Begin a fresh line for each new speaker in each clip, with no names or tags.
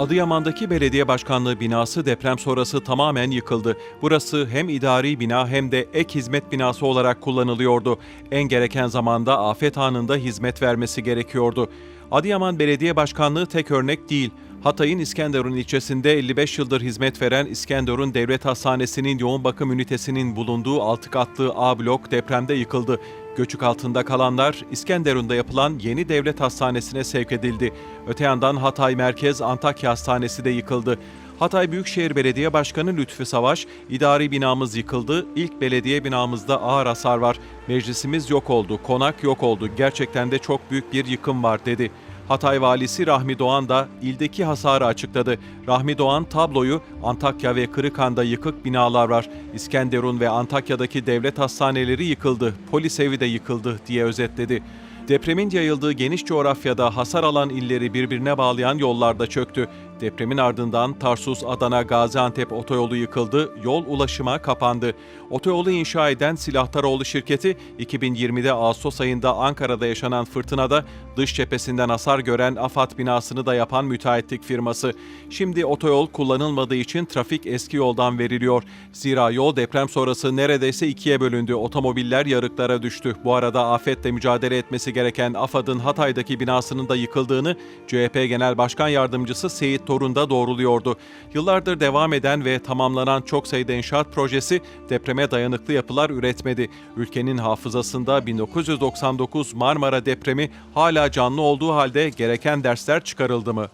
Adıyaman'daki belediye başkanlığı binası deprem sonrası tamamen yıkıldı. Burası hem idari bina hem de ek hizmet binası olarak kullanılıyordu. En gereken zamanda afet anında hizmet vermesi gerekiyordu. Adıyaman Belediye Başkanlığı tek örnek değil. Hatay'ın İskenderun ilçesinde 55 yıldır hizmet veren İskenderun Devlet Hastanesi'nin yoğun bakım ünitesinin bulunduğu 6 katlı A blok depremde yıkıldı. Göçük altında kalanlar İskenderun'da yapılan yeni devlet hastanesine sevk edildi. Öte yandan Hatay Merkez Antakya Hastanesi de yıkıldı. Hatay Büyükşehir Belediye Başkanı Lütfü Savaş, idari binamız yıkıldı, ilk belediye binamızda ağır hasar var, meclisimiz yok oldu, konak yok oldu, gerçekten de çok büyük bir yıkım var dedi. Hatay Valisi Rahmi Doğan da ildeki hasarı açıkladı. Rahmi Doğan tabloyu Antakya ve Kırıkhan'da yıkık binalar var. İskenderun ve Antakya'daki devlet hastaneleri yıkıldı, polis evi de yıkıldı diye özetledi. Depremin yayıldığı geniş coğrafyada hasar alan illeri birbirine bağlayan yollarda çöktü. Depremin ardından Tarsus, Adana, Gaziantep otoyolu yıkıldı, yol ulaşıma kapandı. Otoyolu inşa eden Silahtaroğlu şirketi 2020'de Ağustos ayında Ankara'da yaşanan fırtınada dış cephesinden hasar gören AFAD binasını da yapan müteahhitlik firması. Şimdi otoyol kullanılmadığı için trafik eski yoldan veriliyor. Zira yol deprem sonrası neredeyse ikiye bölündü. Otomobiller yarıklara düştü. Bu arada afetle mücadele etmesi gereken AFAD'ın Hatay'daki binasının da yıkıldığını CHP Genel Başkan Yardımcısı Seyit Da doğruluyordu. Yıllardır devam eden ve tamamlanan çok sayıda inşaat projesi depreme dayanıklı yapılar üretmedi. Ülkenin hafızasında 1999 Marmara depremi hala canlı olduğu halde gereken dersler çıkarıldı mı?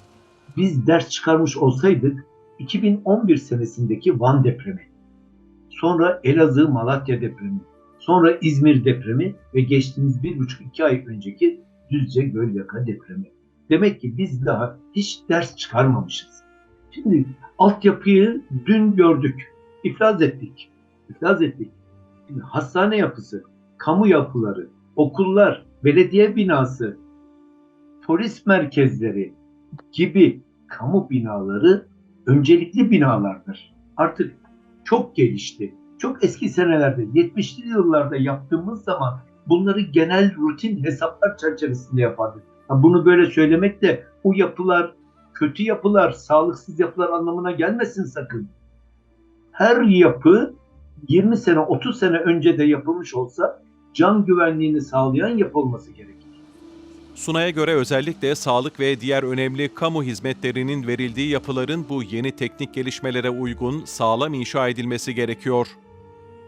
biz ders çıkarmış olsaydık 2011 senesindeki Van depremi, sonra Elazığ Malatya depremi, sonra İzmir depremi ve geçtiğimiz bir buçuk iki ay önceki Düzce Gölyaka depremi. Demek ki biz daha hiç ders çıkarmamışız. Şimdi altyapıyı dün gördük, iflas ettik, iflas ettik. Şimdi hastane yapısı, kamu yapıları, okullar, belediye binası, polis merkezleri, gibi kamu binaları öncelikli binalardır. Artık çok gelişti. Çok eski senelerde 70'li yıllarda yaptığımız zaman bunları genel rutin hesaplar çerçevesinde yapardık. Bunu böyle söylemek de o yapılar kötü yapılar, sağlıksız yapılar anlamına gelmesin sakın. Her yapı 20 sene, 30 sene önce de yapılmış olsa can güvenliğini sağlayan yapılması gerekir.
Sunay'a göre özellikle sağlık ve diğer önemli kamu hizmetlerinin verildiği yapıların bu yeni teknik gelişmelere uygun sağlam inşa edilmesi gerekiyor.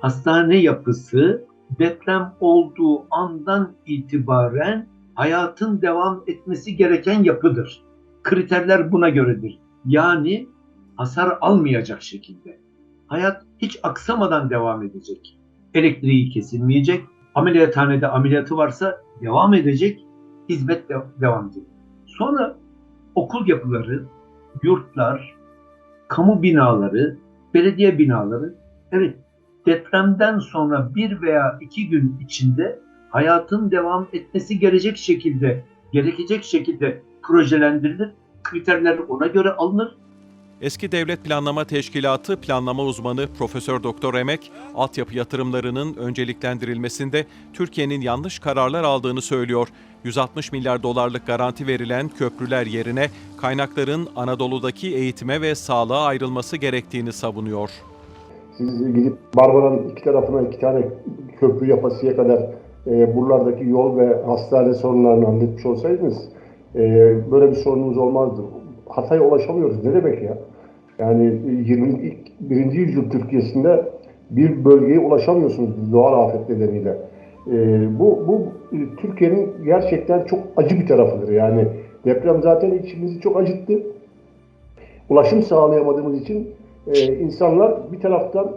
hastane yapısı deprem olduğu andan itibaren hayatın devam etmesi gereken yapıdır. Kriterler buna göredir. Yani hasar almayacak şekilde. Hayat hiç aksamadan devam edecek. Elektriği kesilmeyecek. Ameliyathanede ameliyatı varsa devam edecek. Hizmet de devam edecek. Sonra okul yapıları, yurtlar, kamu binaları, belediye binaları evet depremden sonra bir veya iki gün içinde hayatın devam etmesi gelecek şekilde, gerekecek şekilde projelendirilir. Kriterler ona göre alınır.
Eski Devlet Planlama Teşkilatı planlama uzmanı Profesör Doktor Emek, altyapı yatırımlarının önceliklendirilmesinde Türkiye'nin yanlış kararlar aldığını söylüyor. 160 milyar dolarlık garanti verilen köprüler yerine kaynakların Anadolu'daki eğitime ve sağlığa ayrılması gerektiğini savunuyor.
Siz gidip Marmara'nın iki tarafına iki tane köprü yapasıya kadar e, buralardaki yol ve hastane sorunlarını halletmiş olsaydınız e, böyle bir sorunumuz olmazdı. Hatay'a ulaşamıyoruz. Ne demek ya? Yani 21. yüzyıl Türkiye'sinde bir bölgeye ulaşamıyorsunuz doğal afet nedeniyle. E, bu bu e, Türkiye'nin gerçekten çok acı bir tarafıdır. Yani deprem zaten içimizi çok acıttı. Ulaşım sağlayamadığımız için e, insanlar bir taraftan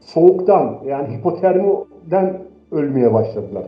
soğuktan yani hipotermiden ölmeye başladılar.